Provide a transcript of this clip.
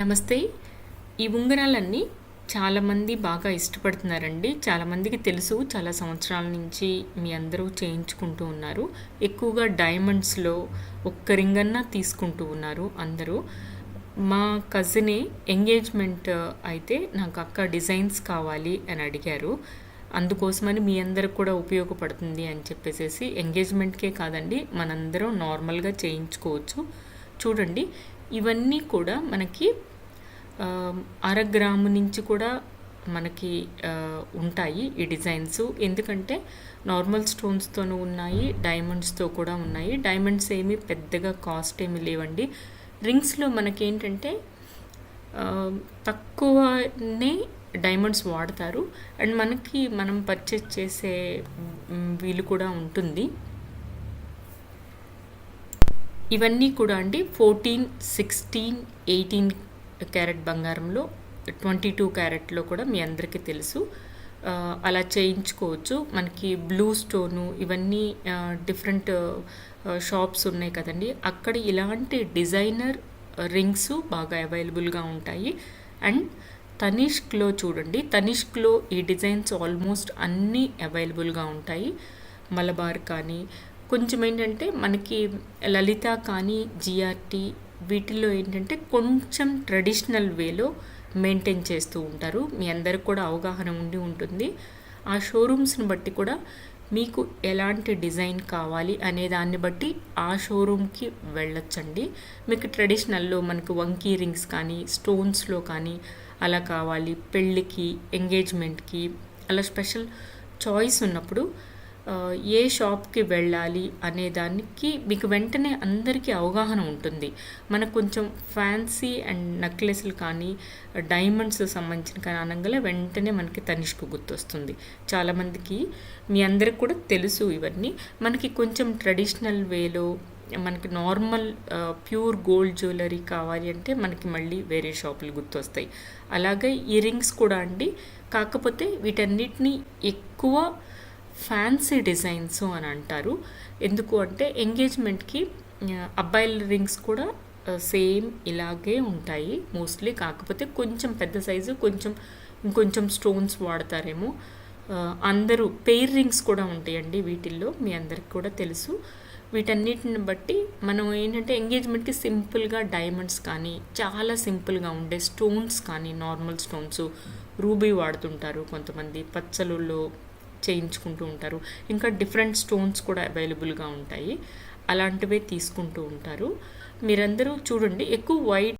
నమస్తే. ఈ ఉంగరాలన్నీ చాలామంది బాగా ఇష్టపడుతున్నారండి. చాలామందికి తెలుసు చాలా సంవత్సరాల నుంచి మీ అందరూ చేయించుకుంటూ ఉన్నారు. ఎక్కువగా డైమండ్స్లో ఒక్క రింగ్ అన్నా తీసుకుంటూ ఉన్నారు అందరూ. మా కజినే ఎంగేజ్మెంట్ అయితే నాకు అక్క డిజైన్స్ కావాలి అని అడిగారు. అందుకోసమని మీ అందరికి కూడా ఉపయోగపడుతుంది అని చెప్పేసి ఎంగేజ్మెంట్కే కాదండి మనందరం నార్మల్గా చేయించుకోవచ్చు. చూడండి ఇవన్నీ కూడా మనకి అర గ్రాము నుంచి కూడా మనకి ఉంటాయి ఈ డిజైన్స్. ఎందుకంటే నార్మల్ స్టోన్స్తోనూ ఉన్నాయి డైమండ్స్తో కూడా ఉన్నాయి. డైమండ్స్ ఏమీ పెద్దగా కాస్ట్ ఏమీ లేవండి. రింగ్స్లో మనకేంటంటే తక్కువనే డైమండ్స్ వాడతారు. అండ్ మనకి మనం పర్చేస్ చేసే వీలు కూడా ఉంటుంది. ఇవన్నీ కూడా అండి ఫోర్టీన్ సిక్స్టీన్ ఎయిటీన్ క్యారెట్ బంగారంలో ట్వంటీ టూ క్యారెట్లో కూడా మీ అందరికీ తెలుసు. అలా చేయించుకోవచ్చు. మనకి బ్లూ స్టోను ఇవన్నీ డిఫరెంట్ షాప్స్ ఉన్నాయి కదండి. అక్కడ ఇలాంటి డిజైనర్ రింగ్స్ బాగా అవైలబుల్గా ఉంటాయి. అండ్ తనిష్క్లో చూడండి. తనిష్క్లో ఈ డిజైన్స్ ఆల్మోస్ట్ అన్నీ అవైలబుల్గా ఉంటాయి. మలబార్ కానీ కొంచెం ఏంటంటే మనకి లలిత కానీ జిఆర్టీ వీటిల్లో ఏంటంటే కొంచెం ట్రెడిషనల్ వేలో మెయింటైన్ చేస్తూ ఉంటారు. మీ అందరికి కూడా అవగాహన ఉండి ఉంటుంది. ఆ షోరూమ్స్ని బట్టి కూడా మీకు ఎలాంటి డిజైన్ కావాలి అనే దాన్ని బట్టి ఆ షోరూమ్కి వెళ్ళొచ్చండి. మీకు ట్రెడిషనల్లో మనకు వంకీ రింగ్స్ కానీ స్టోన్స్లో కానీ అలా కావాలి. పెళ్ళికి ఎంగేజ్మెంట్కి అలా స్పెషల్ చాయిస్ ఉన్నప్పుడు ఏ షాప్కి వెళ్ళాలి అనే దానికి మీకు వెంటనే అందరికీ అవగాహన ఉంటుంది. మనకు కొంచెం ఫ్యాన్సీ అండ్ నెక్లెస్లు కానీ డైమండ్స్ సంబంధించిన కానీ అనగానే వెంటనే మనకి తనిష్కు గుర్తొస్తుంది. చాలామందికి మీ అందరికి కూడా తెలుసు ఇవన్నీ. మనకి కొంచెం ట్రెడిషనల్ వేలో మనకి నార్మల్ ప్యూర్ గోల్డ్ జ్యువెలరీ కావాలి అంటే మనకి మళ్ళీ వేరే షాపులు గుర్తొస్తాయి. అలాగే ఈ రింగ్స్ కూడా అండి. కాకపోతే వీటన్నిటిని ఎక్కువ ఫ్యాన్సీ డిజైన్స్ అని అంటారు. ఎందుకు అంటే ఎంగేజ్మెంట్కి అబ్బాయిల రింగ్స్ కూడా సేమ్ ఇలాగే ఉంటాయి. మోస్ట్లీ కాకపోతే కొంచెం పెద్ద సైజు కొంచెం ఇంకొంచెం స్టోన్స్ వాడతారేమో. అందరూ పెయిర్ రింగ్స్ కూడా ఉంటాయండి వీటిల్లో మీ అందరికి కూడా తెలుసు. వీటన్నిటిని బట్టి మనం ఏంటంటే ఎంగేజ్మెంట్కి సింపుల్గా డైమండ్స్ కానీ చాలా సింపుల్గా ఉండే స్టోన్స్ కానీ నార్మల్ స్టోన్స్ రూబీ వాడుతుంటారు కొంతమంది పచ్చలుల్లో చేయించుకుంటూ ఉంటారు. ఇంకా డిఫరెంట్ స్టోన్స్ కూడా అవైలబుల్గా ఉంటాయి. అలాంటివే తీసుకుంటూ ఉంటారు. మీరందరూ చూడండి ఎక్కువ వైట్